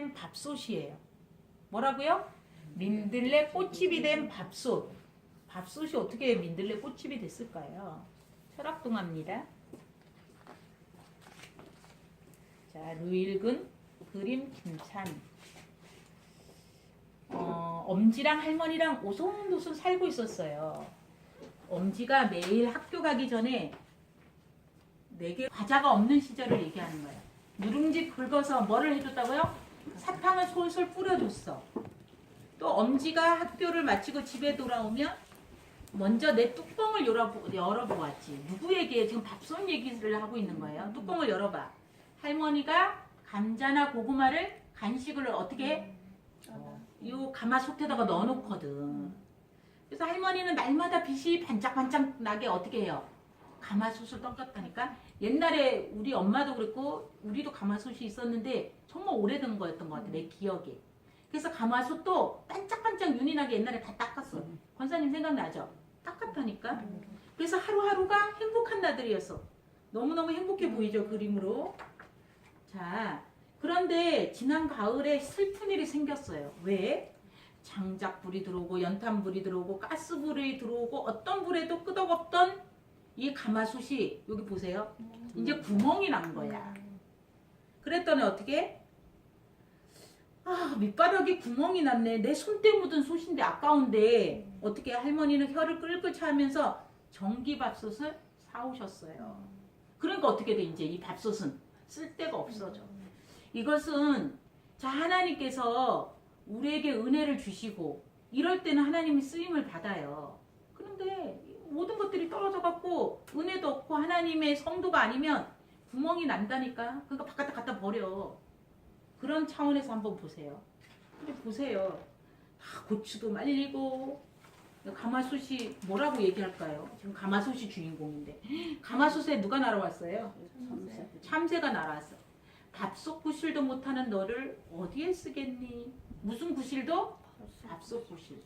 된 밥솥이에요. 뭐라고요? 민들레 꽃집이 된 밥솥. 밥솥이 어떻게 민들레 꽃집이 됐을까요? 철학동화입니다. 자, 루일근 그림 김찬. 어, 엄지랑 할머니랑 오손도손 살고 있었어요. 엄지가 매일 학교 가기 전에 내게 과자가 없는 시절을 얘기하는 거예요. 누룽지 긁어서 뭐를 해줬다고요? 사탕을 솔솔 뿌려줬어. 또 엄지가 학교를 마치고 집에 돌아오면 먼저 내 뚜껑을 열어보, 열어보았지. 누구에게 지금 밥솥 얘기를 하고 있는 거예요. 뚜껑을 열어봐. 할머니가 감자나 고구마를 간식을 어떻게 해? 이 가마솥에다가 넣어놓거든. 그래서 할머니는 날마다 빛이 반짝반짝 나게 어떻게 해요? 가마솥을 떠갔다니까. 옛날에 우리 엄마도 그랬고 우리도 가마솥이 있었는데 정말 오래된 거였던 것 같아 내 기억에. 그래서 가마솥도 반짝반짝 윤이 나게 옛날에 다 닦았어. 권사님 생각나죠? 닦았다니까. 그래서 하루하루가 행복한 날들이었어. 너무너무 행복해 보이죠 그림으로. 자 그런데 지난 가을에 슬픈 일이 생겼어요. 왜? 장작불이 들어오고 연탄불이 들어오고 가스불이 들어오고 어떤 불에도 끄덕없던 이 가마솥이 여기 보세요. 이제 구멍이 난 거야. 그랬더니 어떻게? 아 밑바닥에 구멍이 났네. 내 손때 묻은 솥인데 아까운데 어떻게 할머니는 혀를 끌끌 차면서 전기밥솥을 사오셨어요. 그러니까 어떻게 돼 이제 이 밥솥은 쓸 데가 없어져. 이것은 자 하나님께서 우리에게 은혜를 주시고 이럴 때는 하나님이 쓰임을 받아요. 그런데 모든 것들이 떨어져 갖고 은혜도 없고 하나님의 성도가 아니면 구멍이 난다니까. 그러니까 바깥에 갖다 버려. 그런 차원에서 한번 보세요. 근데 보세요. 다 고추도 말리고 가마솥이 뭐라고 얘기할까요? 지금 가마솥이 주인공인데 가마솥에 누가 날아왔어요? 참새가 날아왔어. 밥솥 구실도 못하는 너를 어디에 쓰겠니? 무슨 구실도? 밥솥 구실.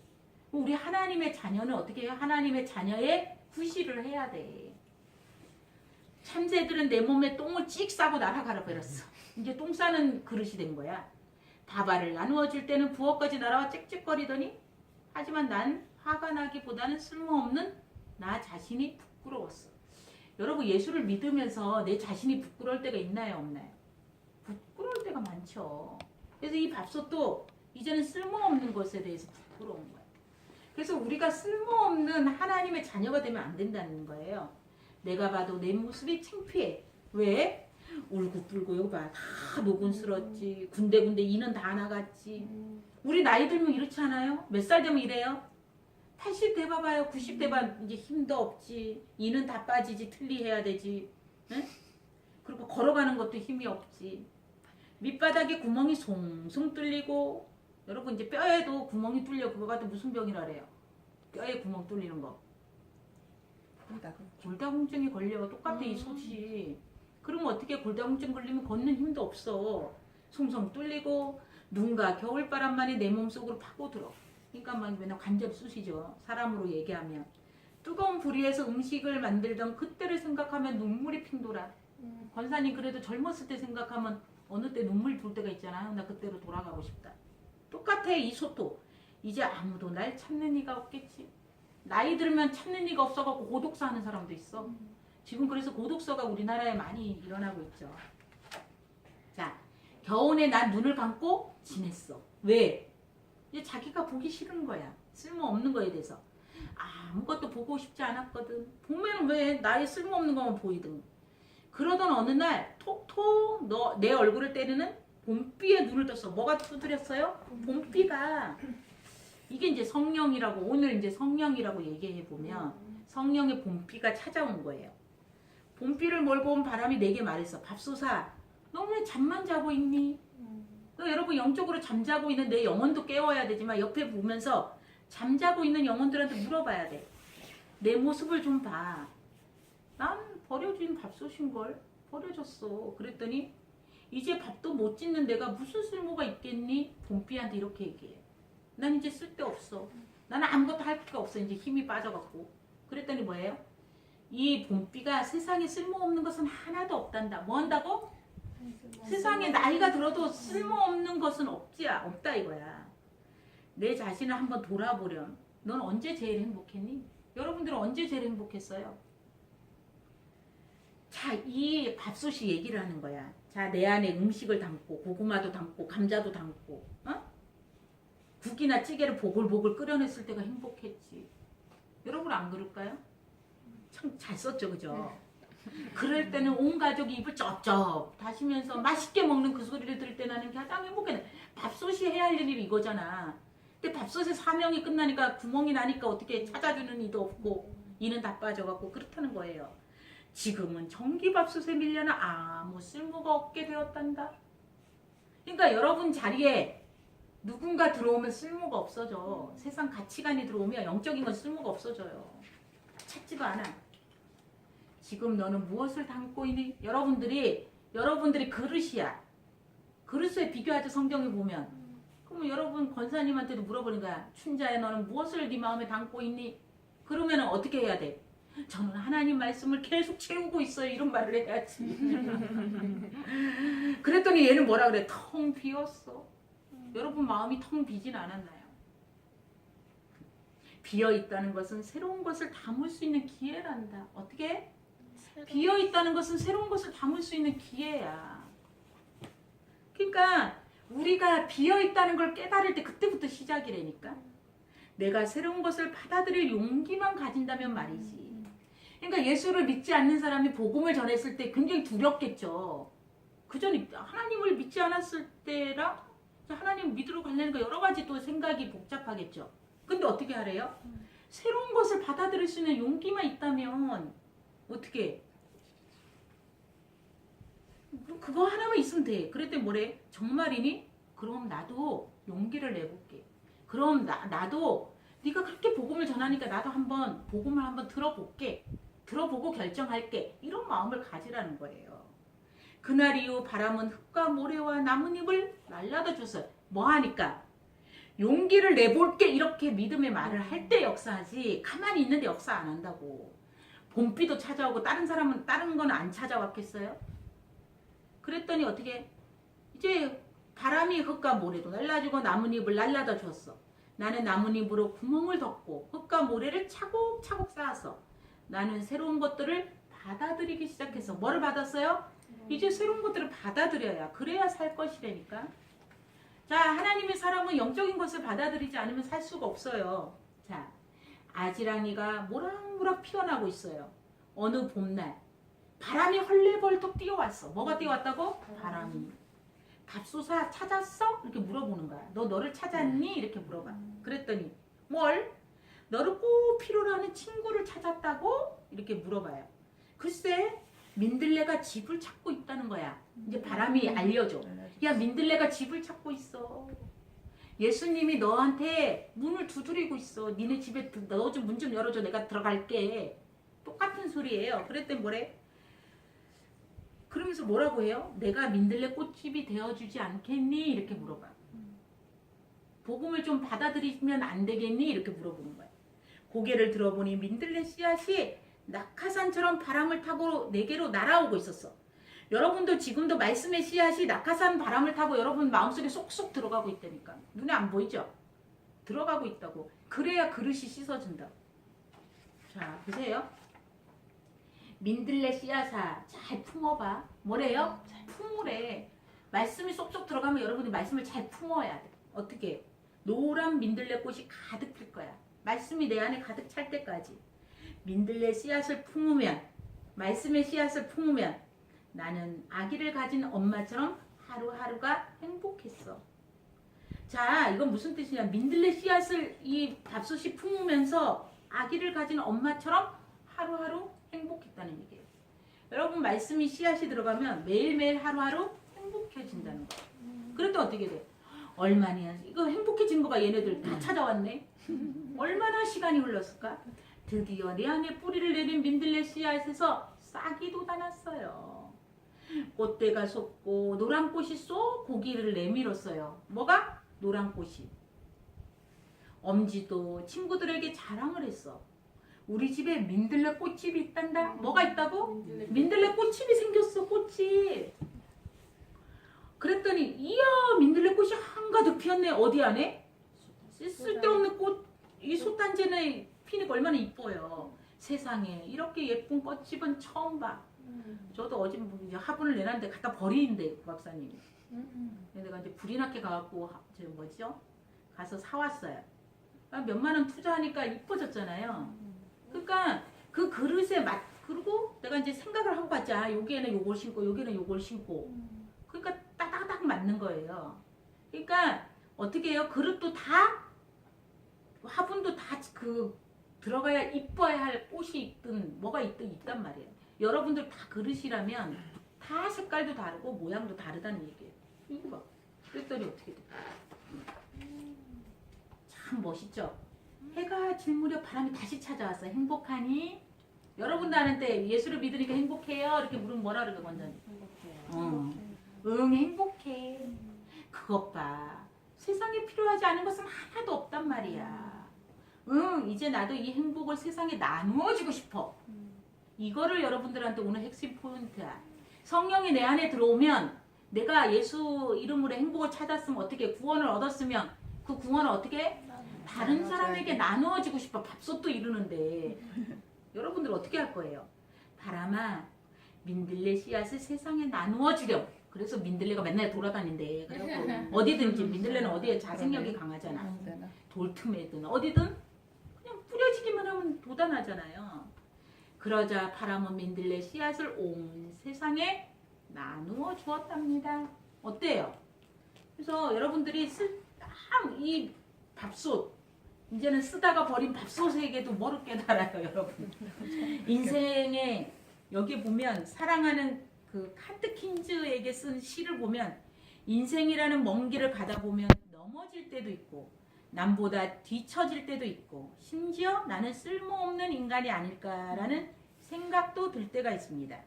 우리 하나님의 자녀는 어떻게 해요? 하나님의 자녀의 구실을 해야 돼. 참새들은 내 몸에 똥을 찍 싸고 날아가라 버렸어. 이제 똥 싸는 그릇이 된 거야. 다발을 나누어 줄 때는 부엌까지 날아와 짹짹거리더니 하지만 난 화가 나기보다는 쓸모없는 나 자신이 부끄러웠어. 여러분 예수를 믿으면서 내 자신이 부끄러울 때가 있나요 없나요? 부끄러울 때가 많죠. 그래서 이 밥솥도 이제는 쓸모없는 것에 대해서 부끄러운 거예요. 그래서 우리가 쓸모없는 하나님의 자녀가 되면 안 된다는 거예요. 내가 봐도 내 모습이 창피해. 왜? 울고불고 여기 봐. 다 노곤스럽지. 군데군데 이는 다 나갔지. 우리 나이 들면 이렇지 않아요? 몇 살 되면 이래요? 80대 봐봐요. 90대 봐 이제 힘도 없지. 이는 다 빠지지. 틀리해야 되지. 응? 그리고 걸어가는 것도 힘이 없지. 밑바닥에 구멍이 송송 뚫리고 여러분 이제 뼈에도 구멍이 뚫려 그거가 또 무슨 병이라래요? 뼈에 구멍 뚫리는 거. 골다공증이 걸려 똑같아 이 솥이. 그러면 어떻게 골다공증 걸리면 걷는 힘도 없어. 송송 뚫리고 눈과 겨울바람만이 내 몸속으로 파고들어. 그러니까 막 맨날 관절 쑤시죠. 사람으로 얘기하면. 뜨거운 불 위에서 음식을 만들던 그때를 생각하면 눈물이 핑돌아. 권사님 그래도 젊었을 때 생각하면 어느 때 눈물 돌 때가 있잖아요. 나 그때로 돌아가고 싶다. 똑같아 이 소도. 이제 아무도 날 찾는 이가 없겠지. 나이 들면 찾는 이가 없어갖고 고독사 하는 사람도 있어. 지금 그래서 고독사가 우리나라에 많이 일어나고 있죠. 자, 겨우내 난 눈을 감고 지냈어. 왜? 이제 자기가 보기 싫은 거야. 쓸모없는 거에 대해서. 아무것도 보고 싶지 않았거든. 보면 왜 나의 쓸모없는 것만 보이든. 그러던 어느 날 톡톡 너 내 얼굴을 때리는 봄비에 눈을 떴어. 뭐가 두드렸어요? 봄비가 이게 이제 성령이라고 오늘 이제 성령이라고 얘기해 보면 성령의 봄비가 찾아온 거예요. 봄비를 몰고 온 바람이 내게 말했어. 밥솥아, 너 왜 잠만 자고 있니? 너 여러분 영적으로 잠자고 있는 내 영혼도 깨워야 되지만 옆에 보면서 잠자고 있는 영혼들한테 물어봐야 돼. 내 모습을 좀 봐. 난 버려진 밥솥인 걸 버려졌어. 그랬더니 이제 밥도 못 짓는 내가 무슨 쓸모가 있겠니? 봄비한테 이렇게 얘기해. 난 이제 쓸데없어. 나는 아무것도 할게 없어. 이제 힘이 빠져갖고. 그랬더니 뭐예요? 이 봄비가 세상에 쓸모없는 것은 하나도 없단다. 뭐 한다고? 세상에 나이가 들어도 쓸모없는 것 것은 없지야 없다 이거야. 내 자신을 한번 돌아보렴. 넌 언제 제일 행복했니? 여러분들은 언제 제일 행복했어요? 자, 이 밥솥이 얘기를 하는 거야. 자, 내 안에 음식을 담고 고구마도 담고 감자도 담고, 어? 국이나 찌개를 보글보글 끓여냈을 때가 행복했지. 여러분 안 그럴까요? 참 잘 썼죠, 그죠? 그럴 때는 온 가족이 입을 쩝쩝 다시면서 맛있게 먹는 그 소리를 들을 때 나는 가장 행복해. 밥솥이 해야 할 일이 이거잖아. 근데 밥솥의 사명이 끝나니까 구멍이 나니까 어떻게 찾아주는 이도 없고 이는 다 빠져갖고 그렇다는 거예요. 지금은 전기밥솥에 밀려나 아무 쓸모가 없게 되었단다. 그러니까 여러분 자리에 누군가 들어오면 쓸모가 없어져. 세상 가치관이 들어오면 영적인 건 쓸모가 없어져요. 찾지도 않아. 지금 너는 무엇을 담고 있니? 여러분들이 여러분들이 그릇이야. 그릇에 비교하죠 성경에 보면. 그러면 여러분 권사님한테도 물어보는 거야. 춘자야 너는 무엇을 네 마음에 담고 있니? 그러면 어떻게 해야 돼? 저는 하나님 말씀을 계속 채우고 있어요. 이런 말을 해야지. 그랬더니 얘는 뭐라 그래? 텅 비었어. 여러분 마음이 텅 비진 않았나요? 비어 있다는 것은 새로운 것을 담을 수 있는 기회란다. 어떻게? 비어 있다는 것은 새로운 것을 담을 수 있는 기회야. 그러니까 우리가 비어 있다는 걸 깨달을 때 그때부터 시작이라니까. 내가 새로운 것을 받아들일 용기만 가진다면 말이지. 그러니까 예수를 믿지 않는 사람이 복음을 전했을 때 굉장히 두렵겠죠. 그전 하나님을 믿지 않았을 때랑 하나님 믿으러 가려니까 여러 가지 또 생각이 복잡하겠죠. 근데 어떻게 하래요? 새로운 것을 받아들일 수 있는 용기만 있다면 어떻게? 그거 하나만 있으면 돼. 그랬더니 뭐래? 정말이니? 그럼 나도 용기를 내볼게. 그럼 나, 나도 네가 그렇게 복음을 전하니까 나도 한번 복음을 한번 들어볼게. 들어보고 결정할게. 이런 마음을 가지라는 거예요. 그날 이후 바람은 흙과 모래와 나뭇잎을 날라다 줬어요. 뭐 하니까? 용기를 내볼게 이렇게 믿음의 말을 할 때 역사하지 가만히 있는데 역사 안 한다고. 봄비도 찾아오고 다른 사람은 다른 건 안 찾아왔겠어요? 그랬더니 어떻게 이제 바람이 흙과 모래도 날라주고 나뭇잎을 날라다 줬어. 나는 나뭇잎으로 구멍을 덮고 흙과 모래를 차곡차곡 쌓았어. 나는 새로운 것들을 받아들이기 시작해서 뭐를 받았어요? 이제 새로운 것들을 받아들여야 그래야 살 것이라니까. 자 하나님의 사람은 영적인 것을 받아들이지 않으면 살 수가 없어요. 자 아지랑이가 모락모락 피어나고 있어요. 어느 봄날 바람이 헐레벌떡 뛰어왔어. 뭐가 뛰어왔다고? 바람이. 밥솥아 찾았어? 이렇게 물어보는 거야. 너 너를 찾았니? 이렇게 물어봐. 그랬더니 뭘? 너를 꼭 필요로 하는 친구를 찾았다고? 이렇게 물어봐요. 글쎄 민들레가 집을 찾고 있다는 거야. 이제 바람이 알려줘. 야 민들레가 집을 찾고 있어. 예수님이 너한테 문을 두드리고 있어. 니네 집에 너 좀 문 좀 열어줘. 내가 들어갈게. 똑같은 소리예요. 그랬더니 뭐래? 그러면서 뭐라고 해요? 내가 민들레 꽃집이 되어주지 않겠니? 이렇게 물어봐. 복음을 좀 받아들이면 안 되겠니? 이렇게 물어보는 거야. 고개를 들어보니 민들레 씨앗이 낙하산처럼 바람을 타고 내게로 날아오고 있었어. 여러분도 지금도 말씀의 씨앗이 낙하산 바람을 타고 여러분 마음속에 쏙쏙 들어가고 있다니까. 눈에 안 보이죠? 들어가고 있다고. 그래야 그릇이 씻어진다. 자, 보세요. 민들레 씨앗아, 잘 품어봐. 뭐래요? 잘 품으래. 말씀이 쏙쏙 들어가면 여러분이 말씀을 잘 품어야 돼. 어떻게? 노란 민들레 꽃이 가득 필 거야. 말씀이 내 안에 가득 찰 때까지. 민들레 씨앗을 품으면, 말씀의 씨앗을 품으면 나는 아기를 가진 엄마처럼 하루하루가 행복했어. 자, 이건 무슨 뜻이냐? 민들레 씨앗을 이 밥솥이 품으면서 아기를 가진 엄마처럼 하루하루 행복했다는 얘기예요. 여러분 말씀이 씨앗이 들어가면 매일매일 하루하루 행복해진다는 거예요. 그랬더니 어떻게 돼? 얼마냐? 이거 행복해진 거 봐. 얘네들 다 찾아왔네. 얼마나 시간이 흘렀을까? 드디어 내 안에 뿌리를 내린 민들레 씨앗에서 싹이 돋아났어요. 꽃대가 솟고 노란 꽃이 쏙 고기를 내밀었어요. 뭐가? 노란 꽃이. 엄지도 친구들에게 자랑을 했어. 우리 집에 민들레 꽃집이 있단다. 뭐가 있다고? 민들레 꽃집이 생겼어. 꽃집. 그랬더니 이야 민들레 꽃이 피었네 어디 안에? 쓸데없는 꽃, 이 솥단지는 피니까 얼마나 이뻐요. 세상에 이렇게 예쁜 꽃집은 처음 봐. 저도 어제 뭐 이제 화분을 내놨는데 갖다 버리는데 그 박사님이. 근데 내가 이제 불이 나게 가갖고 하- 저 뭐죠? 가서 사왔어요. 아, 몇만 원 투자하니까 이뻐졌잖아요. 그러니까 그 그릇에 맞 그리고 내가 이제 생각을 하고 가자. 여기에는 요걸 심고 여기는 요걸 심고. 그러니까 따닥딱 맞는 거예요. 그러니까 어떻게 해요? 그릇도 다 화분도 다 그 들어가야 이뻐야 할 꽃이 있든 뭐가 있든 있단 말이에요. 여러분들 다 그릇이라면 다 색깔도 다르고 모양도 다르다는 얘기예요. 이거 봐. 그랬더니 어떻게 돼? 참 멋있죠? 해가 질 무렵 바람이 다시 찾아왔어. 행복하니? 여러분도 아는데 예수를 믿으니까 행복해요? 이렇게 물으면 뭐라 그러게 원장님? 어. 응 행복해. 그것 봐. 세상에 필요하지 않은 것은 하나도 없단 말이야. 응 이제 나도 이 행복을 세상에 나누어주고 싶어. 이거를 여러분들한테 오늘 핵심 포인트야. 성령이 내 안에 들어오면 내가 예수 이름으로 행복을 찾았으면 어떻게 구원을 얻었으면 그 구원을 어떻게 다른 사람에게 나누어주고 싶어. 밥솥도 이루는데 여러분들 어떻게 할 거예요? 바람아 민들레 씨앗을 세상에 나누어 주렴. 그래서 민들레가 맨날 돌아다닌대. 그리고 어디든지 민들레는 어디에 자생력이 강하잖아. 돌틈에든 어디든 하면 돋아나잖아요. 그러자 바람은 민들레 씨앗을 온 세상에 나누어 주었답니다. 어때요? 그래서 여러분들이 쓸이 밥솥 이제는 쓰다가 버린 밥솥에게도 뭐를 깨달아요, 여러분. 인생에 여기 보면 사랑하는 그 카트킨즈에게 쓴 시를 보면 인생이라는 먼 길을 가다 보면 넘어질 때도 있고 남보다 뒤처질 때도 있고 심지어 나는 쓸모없는 인간이 아닐까라는 생각도 들 때가 있습니다.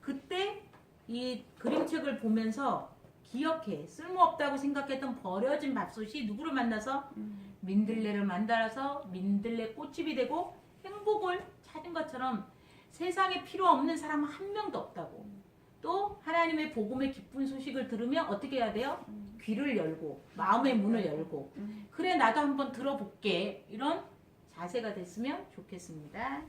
그때 이 그림책을 보면서 기억해 쓸모없다고 생각했던 버려진 밥솥이 누구를 만나서 민들레를 만들어서 민들레 꽃집이 되고 행복을 찾은 것처럼 세상에 필요 없는 사람은 한 명도 없다고. 또 하나님의 복음의 기쁜 소식을 들으면 어떻게 해야 돼요? 귀를 열고 마음의 문을 열고 그래 나도 한번 들어볼게 이런 자세가 됐으면 좋겠습니다.